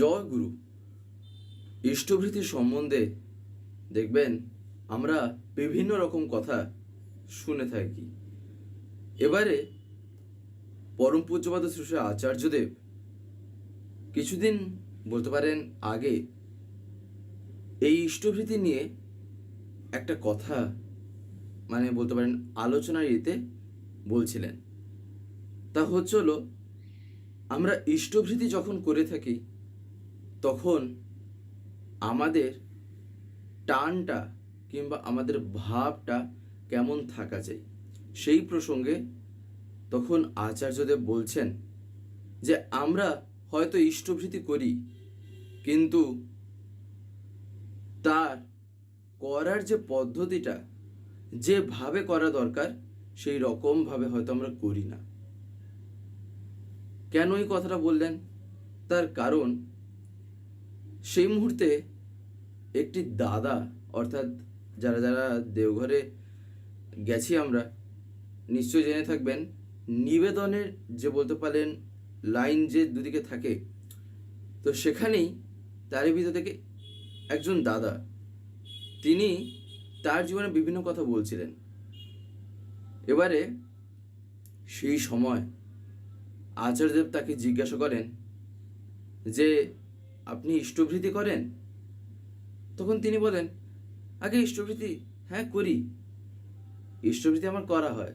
জয় গুরু ইষ্টভৃতি সম্বন্ধে দেখবেন আমরা বিভিন্ন রকম কথা শুনে থাকি। এবারে পরম পূজ্যপাদ শ্রী আচার্যদেব কিছুদিন বলতে পারেন আগে এই ইষ্টভৃতি নিয়ে একটা কথা মানে বলতে পারেন আলোচনার ইয়েতে বলছিলেন। তা হচ্ছে হলো, আমরা ইষ্টভৃতি যখন করে থাকি তখন আমাদের টানটা কিংবা আমাদের ভাবটা কেমন থাকা চাই সেই প্রসঙ্গে তখন আচার্যদেব বলছেন যে, আমরা হয়তো ইষ্টভৃতি করি, কিন্তু তার করার যে পদ্ধতিটা যেভাবে করা দরকার, সেই রকমভাবে হয়তো আমরা করি না। কেন এই কথাটা বললেন? তার কারণ সেই মুহূর্তে একটি দাদা, অর্থাৎ যারা যারা দেওঘরে গেছি আমরা নিশ্চয় জেনে থাকবেন, নিবেদনের যে বলতে পারেন লাইন যে দুদিকে থাকে, তো সেখানেই তারই ভিতর থেকে একজন দাদা, তিনি তার জীবনে বিভিন্ন কথা বলছিলেন। এবারে সেই সময় আচার্যদেব তাকে জিজ্ঞাসা করেন যে আপনি ইষ্টভৃতি করেন? তখন তিনি বলেন, আগে ইষ্টভৃতি হ্যাঁ করি। ইষ্টভৃতি আমার করা হয়।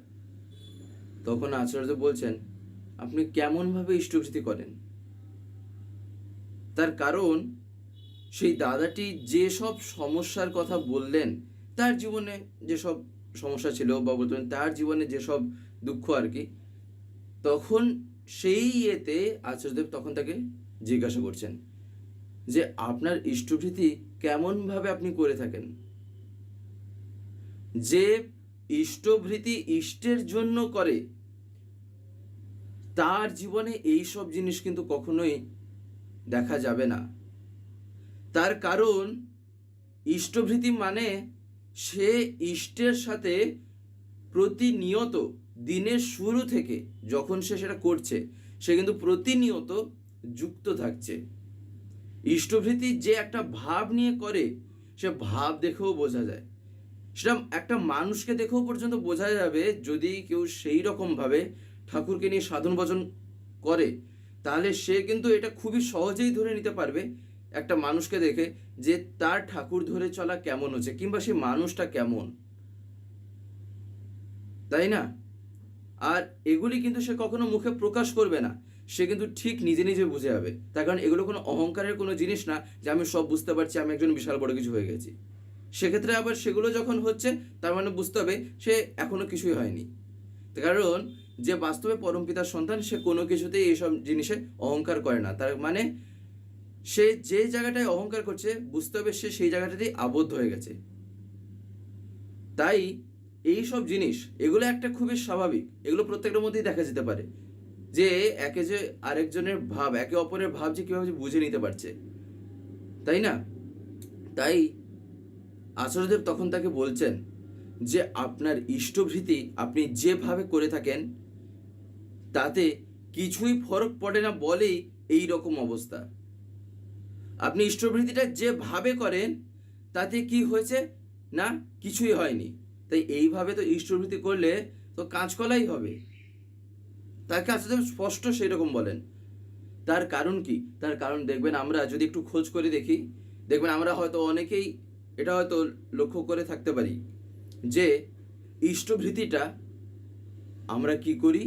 তখন আচার্য বলছেন, আপনি কেমনভাবে ইষ্টভৃতি করেন? তার কারণ, সেই দাদাটি যেসব সমস্যার কথা বললেন, তার জীবনে যেসব সমস্যা ছিল বা বলতে পারেন তার জীবনে যেসব দুঃখ আর কি, তখন সেই ইয়েতে আচার্যদেব তখন তাকে জিজ্ঞাসা করছেন। যে আপনার ইষ্টভৃতি কেমনভাবে আপনি করে থাকেন। যে ইষ্টভৃতি ইষ্টের জন্য করে, তার জীবনে এই সব জিনিস কিন্তু কখনোই দেখা যাবে না। তার কারণ, ইষ্টভৃতি মানে সে ইষ্টের সাথে প্রতিনিয়ত দিনের শুরু থেকে যখন সে সেটা করছে, সে কিন্তু প্রতিনিয়ত যুক্ত থাকছে। ইষ্টভৃতি যে একটা ভাব নিয়ে করে, সে ভাব দেখেও বোঝা যায়। সেটা একটা মানুষকে দেখেও পর্যন্ত বোঝা যাবে, যদি কেউ সেই রকমভাবে ঠাকুরকে নিয়ে সাধন ভজন করে, তাহলে সে কিন্তু এটা খুবই সহজেই ধরে নিতে পারবে, একটা মানুষকে দেখে যে তার ঠাকুর ধরে চলা কেমন হচ্ছে, কিংবা সে মানুষটা কেমন। তাই না? আর এগুলি কিন্তু সে কখনো মুখে প্রকাশ করবে না। সে কিন্তু ঠিক নিজে নিজে বুঝে যাবে। তার কারণ এগুলো কোনো অহংকারের কোনো জিনিস না যে আমি সব বুঝতে পারছি, আমি একজন বিশাল বড় কিছু হয়ে গেছি। সেক্ষেত্রে আবার সেগুলো যখন হচ্ছে, তার মানে বুঝতে হবে সে এখনও কিছুই হয়নি। কারণ যে বাস্তবে পরমপিতার সন্তান, সে কোনো কিছুতেই এইসব জিনিসে অহংকার করে না। তার মানে সে যে জায়গাটায় অহংকার করছে, বুঝতে হবে সে সেই জায়গাটাতেই আবদ্ধ হয়ে গেছে। তাই এই সব জিনিস, এগুলো একটা খুবই স্বাভাবিক। এগুলো প্রত্যেকটার মধ্যেই দেখা যেতে পারে। যে একে যে আরেকজনের ভাব, একে অপরের ভাব যে কীভাবে বুঝে নিতে পারছে। তাই না? তাই আচার্যদেব তখন তাকে বলছেন যে, আপনার ইষ্টভৃতি আপনি যেভাবে করে থাকেন, তাতে কিছুই ফরক পড়ে না বলেই এই রকম অবস্থা। আপনি ইষ্টভৃতিটা যেভাবে করেন, তাতে কি হয়েছে? না, কিছুই হয়নি। তাই এইভাবে তো ইষ্টভৃতি করলে তো কাঁচকলাই হবে। তাকে আচার্য স্পষ্ট সেই রকম বলেন। তার কারণ কি? তার কারণ দেখবেন আমরা যদি একটু খোঁজ করে দেখি, দেখবেন আমরা হয়তো অনেকেই এটা হয়তো লক্ষ্য করে থাকতে পারি যে ইষ্টভৃতিটা আমরা কি করি?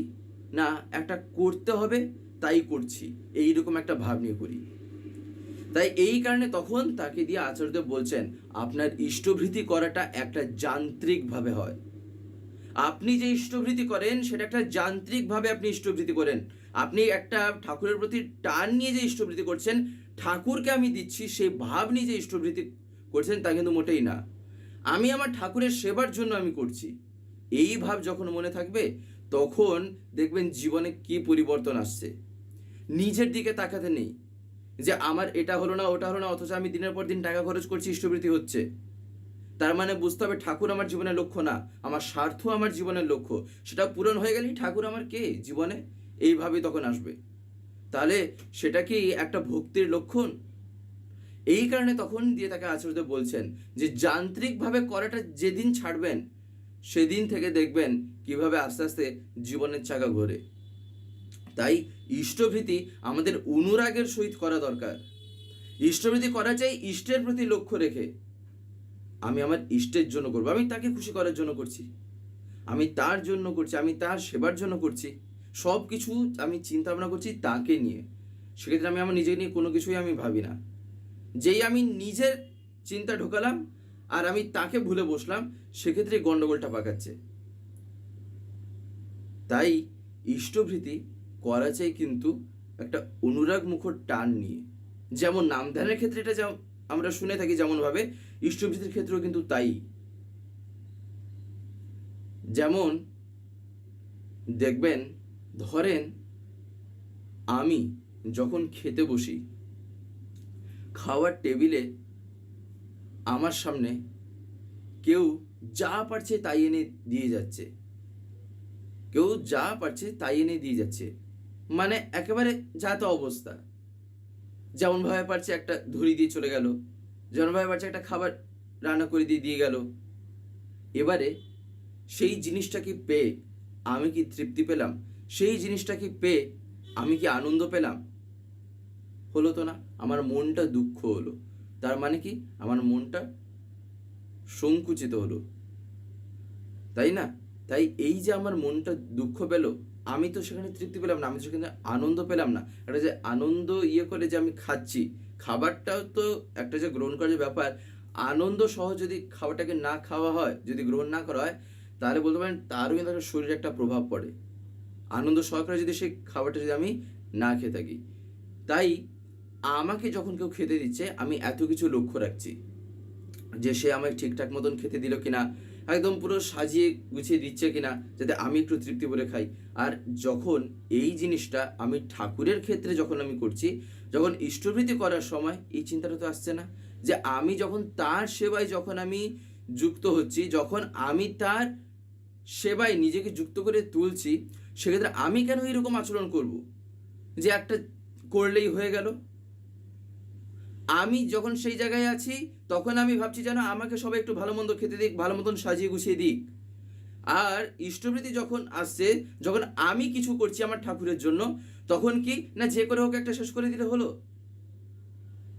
না, একটা করতে হবে, তাই করছি। এই রকম একটা ভাব নিয়ে করি। তাই এই কারণে তখন তাকে দিয়ে আচার্য বলছেন, আপনার ইষ্টভৃতি করাটা একটা যান্ত্রিকভাবে হয়। আপনি যে ইষ্টভৃতি করেন, সেটা একটা যান্ত্রিকভাবে আপনি ইষ্টভৃতি করেন। আপনি একটা ঠাকুরের প্রতি টান নিয়ে যে ইষ্টভৃতি করছেন, ঠাকুরকে আমি দিচ্ছি সেই ভাব নিয়ে যে ইষ্টভৃতি করছেন, তা কিন্তু মোটেই না। আমি আমার ঠাকুরের সেবার জন্য আমি করছি। এই ভাব যখন মনে থাকবে, তখন দেখবেন জীবনে কি পরিবর্তন আসছে। নিজের দিকে তাকাতে নেই যে, আমার এটা হলো না, ওটা হলো না, অথচ আমি দিনের পর দিন টাকা খরচ করছি ইষ্টবৃত্তি হচ্ছে। তার মানে বুঝতে হবে ঠাকুর আমার জীবনের লক্ষ্য না, আমার স্বার্থ আমার জীবনের লক্ষ্য। সেটা পূরণ হয়ে গেলেই ঠাকুর আমার কে? জীবনে? এইভাবেই তখন আসবে। তাহলে সেটা কি একটা ভক্তির লক্ষণ? এই কারণে তখন দিয়ে তাকে আচার্যদেব বলছেন যে, যান্ত্রিকভাবে করাটা যেদিন ছাড়বেন, সেদিন থেকে দেখবেন কীভাবে আস্তে আস্তে জীবনের চাকা ঘোরে। তাই ইষ্টভীতি আমাদের অনুরাগের সহিত করা দরকার। ইষ্টভীতি করা চাই ইষ্টের প্রতি লক্ষ্য রেখে। আমি আমার ইষ্টের জন্য করব, আমি তাকে খুশি করার জন্য করছি। আমি তার জন্য করছি, আমি তার সেবার জন্য করছি। সব কিছু আমি চিন্তা ভাবনা করছি তাকে নিয়ে। সেক্ষেত্রে আমি আমার নিজেকে নিয়ে কোনো কিছুই আমি ভাবি না। যেই আমি নিজের চিন্তা ঢোকালাম আর আমি তাকে ভুলে বসলাম, সেক্ষেত্রে গণ্ডগোলটা পাকাচ্ছে। তাই ইষ্টভৃতি করা চাই কিন্তু একটা অনুরাগ মুখর টান নিয়ে। যেমন নাম ধ্যানের ক্ষেত্রে এটা যেমন আমরা শুনে থাকি যেমনভাবে ইষ্টভৃতির ক্ষেত্রেও কিন্তু তাই। যেমন, দেখবেন, ধরেন, আমি যখন খেতে বসি, খাওয়ার টেবিলে আমার সামনে কেউ যা পারছে তাই এনে দিয়ে যাচ্ছে। কেউ যা পারছে তাই এনে দিয়ে যাচ্ছে। মানে একেবারে যা তা অবস্থা। যেমন ভাবে পারছে একটা ধরি দিয়ে চলে গেল, যেমন ভাবে পারছে একটা খাবার রান্না করে দিয়ে দিয়ে গেল। এবারে সেই জিনিসটাকে পেয়ে আমি কি তৃপ্তি পেলাম? সেই জিনিসটাকে পেয়ে আমি কি আনন্দ পেলাম? হলো তো না, আমার মনটা দুঃখ হলো। তার মানে কি? আমার মনটা সংকুচিত হলো। তাই না? তাই এই যে আমার মনটা দুঃখ পেল আমি তো সেখানে তৃপ্তি পেলাম না, আমি তো সেখানে আনন্দ পেলাম না। একটা যে আনন্দ ইয়ে করে যে আমি খাচ্ছি খাবারটাও তো একটা যে গ্রহণ করার যে ব্যাপার, আনন্দ সহ যদি খাবারটাকে না খাওয়া হয়, যদি গ্রহণ না করা হয়, তাহলে বলতে পারেন তারও কিন্তু একটা শরীরে একটা প্রভাব পড়ে। আনন্দ সহকারে যদি সেই খাবারটা যদি আমি না খেয়ে থাকি। তাই আমাকে যখন কেউ খেতে দিচ্ছে, আমি এত কিছু লক্ষ্য রাখছি যে সে আমায় ঠিকঠাক মতন খেতে দিল কিনা একদম পুরো সাজিয়ে গুছিয়ে দিচ্ছে কিনা যাতে আমি একটু তৃপ্তি করে খাই। আর যখন এই জিনিসটা আমি ঠাকুরের ক্ষেত্রে যখন আমি করছি, যখন ইষ্টভৃতি করার সময় এই চিন্তাটা তো আসছে না যে আমি যখন তার সেবায় যখন আমি যুক্ত হচ্ছি, যখন আমি তার সেবায় নিজেকে যুক্ত করে তুলছি, সেক্ষেত্রে আমি কেন এরকম আচরণ করব? যে একটা করলেই হয়ে গেল আমি যখন সেই জায়গায় আছি, তখন আমি ভাবছি যেন আমাকে সবাই একটু ভালো মন্দ খেতে দিক, ভালো মতন সাজিয়ে গুছিয়ে দিক। আর ইষ্টভৃতি যখন আসছে, যখন আমি কিছু করছি আমার ঠাকুরের জন্য, তখন কি না যে করে হোক একটা শেষ করে দিলে হলো?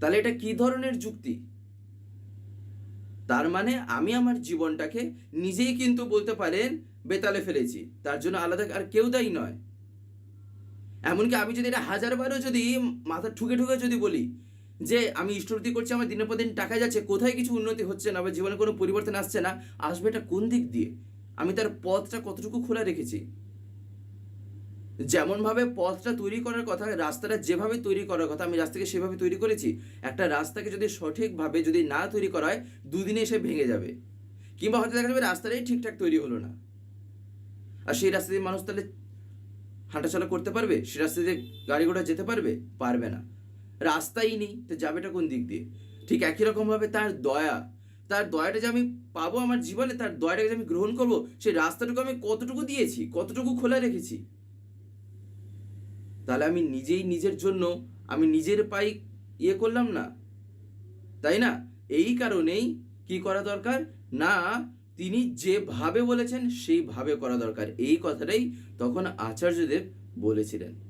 তাহলে এটা কি ধরনের যুক্তি? তার মানে আমি আমার জীবনটাকে নিজেই কিন্তু বলতে পারেন বেতালে ফেলেছি, তার জন্য আলাদা আর কেউ দায়ী নয়। এমনকি আমি যদি এটা হাজারবারও যদি মাথা ঠুকে ঠুকে যদি বলি যে আমি ইষ্টভৃতি করছি, আমার দিনের পর দিন টাকা যাচ্ছে, কোথায় কিছু উন্নতি হচ্ছে না বা জীবনে কোনো পরিবর্তন আসছে না, আসবে এটা কোন দিক দিয়ে? আমি তার পথটা কতটুকু খোলা রেখেছি? যেমনভাবে পথটা তৈরি করার কথা, রাস্তাটা যেভাবে তৈরি করার কথা, আমি রাস্তাকে সেভাবে তৈরি করেছি, একটা রাস্তাকে যদি সঠিকভাবে যদি না তৈরি করা হয়, দুদিনে এসে ভেঙে যাবে। কিংবা হয়তো দেখা যাবে রাস্তাটাই ঠিকঠাক তৈরি হলো না। আর সেই রাস্তা দিয়ে মানুষ তাহলে হাঁটাচলা করতে পারবে? সেই রাস্তা দিয়ে গাড়ি ঘোড়া যেতে পারবে? পারবে না। রাস্তাই নেই, তো যাবেটা কোন দিক দিয়ে? ঠিক একই রকমভাবে তার দয়া, তার দয়াটা যে আমি পাবো আমার জীবনে, তার দয়াটাকে যে আমি গ্রহণ করব, সেই রাস্তাটুকু আমি কতটুকু দিয়েছি, কতটুকু খোলা রেখেছি? তাহলে আমি নিজেই নিজের জন্য, আমি নিজের পাই ইয়ে করলাম না? তাই না? এই কারণেই কি করা দরকার? না, তিনি যেভাবে বলেছেন, সেইভাবে করা দরকার। এই কথাটাই তখন আচার্যদেব বলেছিলেন।